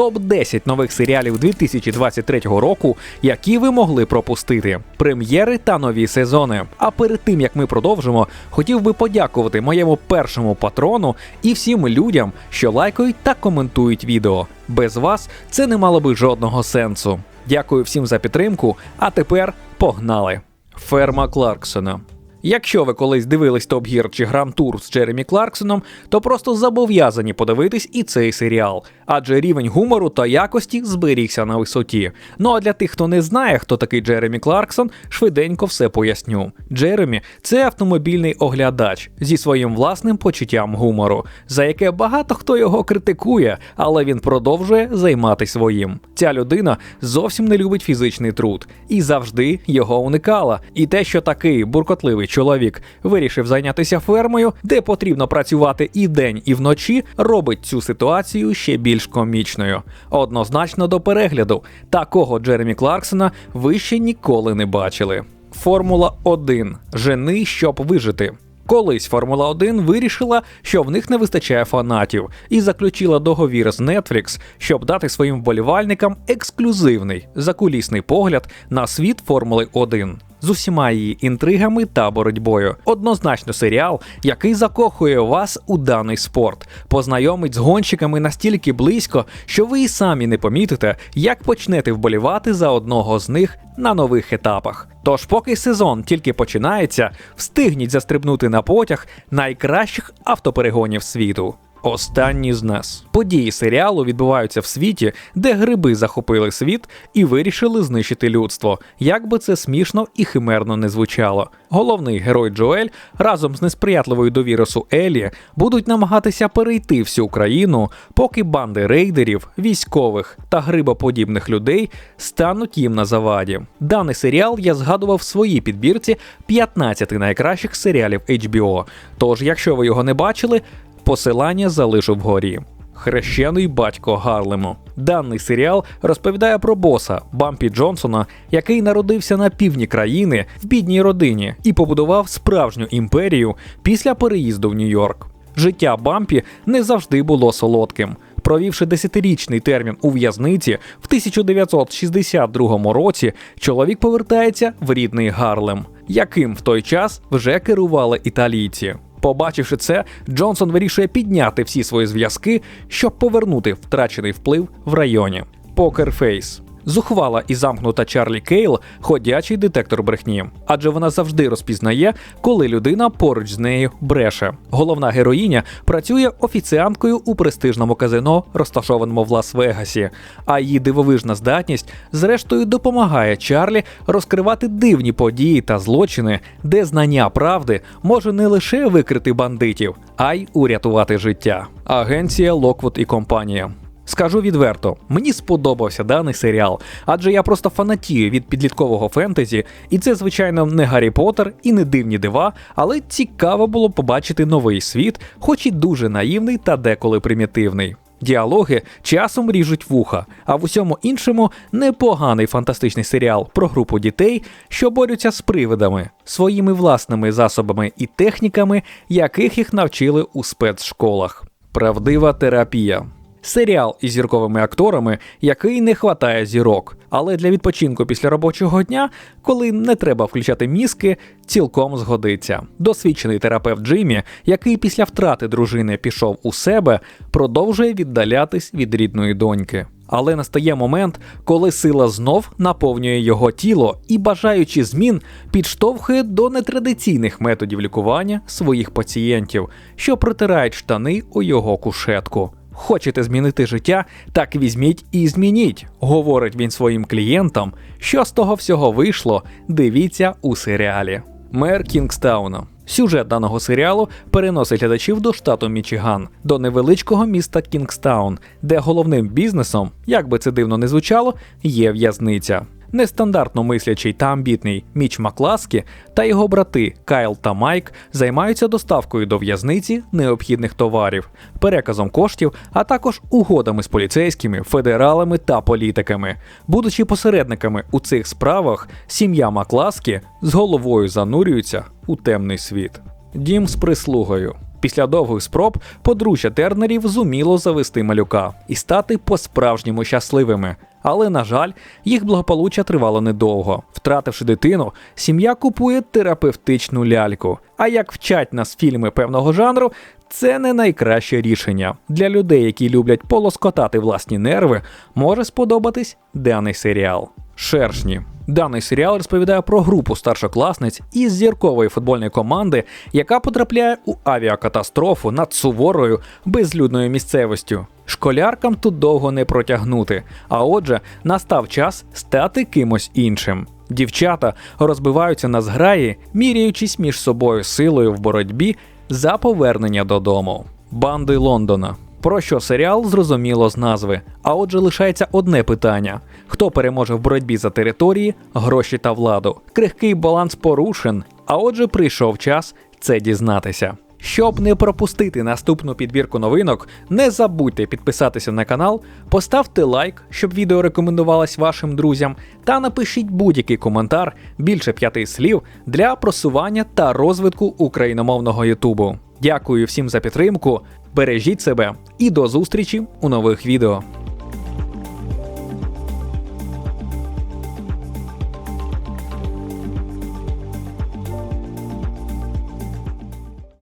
топ 10 нових серіалів 2023 року, які ви могли пропустити, прем'єри та нові сезони. А перед тим як ми продовжимо, хотів би подякувати моєму першому патрону і всім людям, що лайкають та коментують відео. Без вас це не мало би жодного сенсу. Дякую всім за підтримку. А тепер погнали! Ферма Кларксона. Якщо ви колись дивились Топ Гір чи Гранд Тур з Джеремі Кларксоном, то просто зобов'язані подивитись і цей серіал, адже рівень гумору та якості зберігся на висоті. Ну а для тих, хто не знає, хто такий Джеремі Кларксон, швиденько все поясню. Джеремі це автомобільний оглядач зі своїм власним почуттям гумору, за яке багато хто його критикує, але він продовжує займатися своїм. Ця людина зовсім не любить фізичний труд і завжди його уникала. І те, що такий буркотливий чоловік вирішив зайнятися фермою, де потрібно працювати і день, і вночі, робить цю ситуацію ще більш комічною. Однозначно до перегляду такого Джеремі Кларксона ви ще ніколи не бачили. Формула 1. Жени, щоб вижити. Колись Формула 1 вирішила, що в них не вистачає фанатів, і заключила договір з Netflix, щоб дати своїм вболівальникам ексклюзивний закулісний погляд на світ Формули 1 з усіма її інтригами та боротьбою. Однозначно серіал, який закохує вас у даний спорт, познайомить з гонщиками настільки близько, що ви і самі не помітите, як почнете вболівати за одного з них на нових етапах. Тож, поки сезон тільки починається, встигніть застрибнути на потяг найкращих автоперегонів світу. Останні з нас події серіалу відбуваються в світі, де гриби захопили світ і вирішили знищити людство, як би це смішно і химерно не звучало. Головний герой Джоель разом з несприятливою до вірусу Елі будуть намагатися перейти всю країну, поки банди рейдерів, військових та грибоподібних людей стануть їм на заваді. Даний серіал я згадував в своїй підбірці 15 найкращих серіалів HBO. Тож, якщо ви його не бачили, Посилання залишу вгорі. Хрещений батько Гарлему. Даний серіал розповідає про боса Бампі Джонсона, який народився на півдні країни в бідній родині і побудував справжню імперію після переїзду в Нью-Йорк. Життя Бампі не завжди було солодким. Провівши десятирічний термін у в'язниці, в 1962 році чоловік повертається в рідний Гарлем, яким в той час вже керували італійці. Побачивши це, Джонсон вирішує підняти всі свої зв'язки, щоб повернути втрачений вплив в районі. Покерфейс. Зухвала і замкнута Чарлі Кейл ходячий детектор брехні, адже вона завжди розпізнає, коли людина поруч з нею бреше. Головна героїня працює офіціанткою у престижному казино, розташованому в Лас-Вегасі, а її дивовижна здатність, зрештою, допомагає Чарлі розкривати дивні події та злочини, де знання правди може не лише викрити бандитів, а й урятувати життя. Агенція Локвуд і компанія. Скажу відверто, мені сподобався даний серіал, адже я просто фанатію від підліткового фентезі, і це, звичайно, не Гаррі Поттер і не дивні дива, але цікаво було побачити новий світ, хоч і дуже наївний та деколи примітивний. Діалоги часом ріжуть вуха, а в усьому іншому непоганий фантастичний серіал про групу дітей, що борються з привидами, своїми власними засобами і техніками, яких їх навчили у спецшколах. Правдива терапія. Серіал із зірковими акторами, який не хватає зірок, але для відпочинку після робочого дня, коли не треба включати мізки, цілком згодиться. Досвідчений терапевт Джиммі, який після втрати дружини пішов у себе, продовжує віддалятись від рідної доньки. Але настає момент, коли сила знов наповнює його тіло і, бажаючи змін, підштовхує до нетрадиційних методів лікування своїх пацієнтів, що притирають штани у його кушетку. Хочете змінити життя, так візьміть і змініть, говорить він своїм клієнтам. Що з того всього вийшло, дивіться у серіалі. Мер Кінгстауна. Сюжет даного серіалу переносить глядачів до штату Мічиган, до невеличкого міста Кінгстаун, де головним бізнесом, як би це дивно не звучало, є в'язниця. Нестандартно мислячий та амбітний Міч Макласкі та його брати Кайл та Майк займаються доставкою до в'язниці необхідних товарів, переказом коштів, а також угодами з поліцейськими, федералами та політиками. Будучи посередниками у цих справах, сім'я Макласкі з головою занурюється у темний світ. Дім з прислугою. Після довгих спроб подружжя Тернерів зуміло завести малюка і стати по-справжньому щасливими. Але, на жаль, їх благополуччя тривало недовго. Втративши дитину, сім'я купує терапевтичну ляльку. А як вчать нас фільми певного жанру, це не найкраще рішення. Для людей, які люблять полоскотати власні нерви, може сподобатись даний серіал. Шершні. Даний серіал розповідає про групу старшокласниць із зіркової футбольної команди, яка потрапляє у авіакатастрофу над суворою безлюдною місцевістю. Школяркам тут довго не протягнути, а отже, настав час стати кимось іншим. Дівчата розбиваються на зграї, міряючись між собою силою в боротьбі за повернення додому. Банди Лондона. Про що серіал зрозуміло з назви. А отже, лишається одне питання: хто переможе в боротьбі за території, гроші та владу? Крихкий баланс порушен. А отже, прийшов час це дізнатися. Щоб не пропустити наступну підбірку новинок, не забудьте підписатися на канал, поставте лайк, щоб відео рекомендувалось вашим друзям, та напишіть будь-який коментар більше п'яти слів для просування та розвитку україномовного Ютубу. Дякую всім за підтримку, бережіть себе і до зустрічі у нових відео.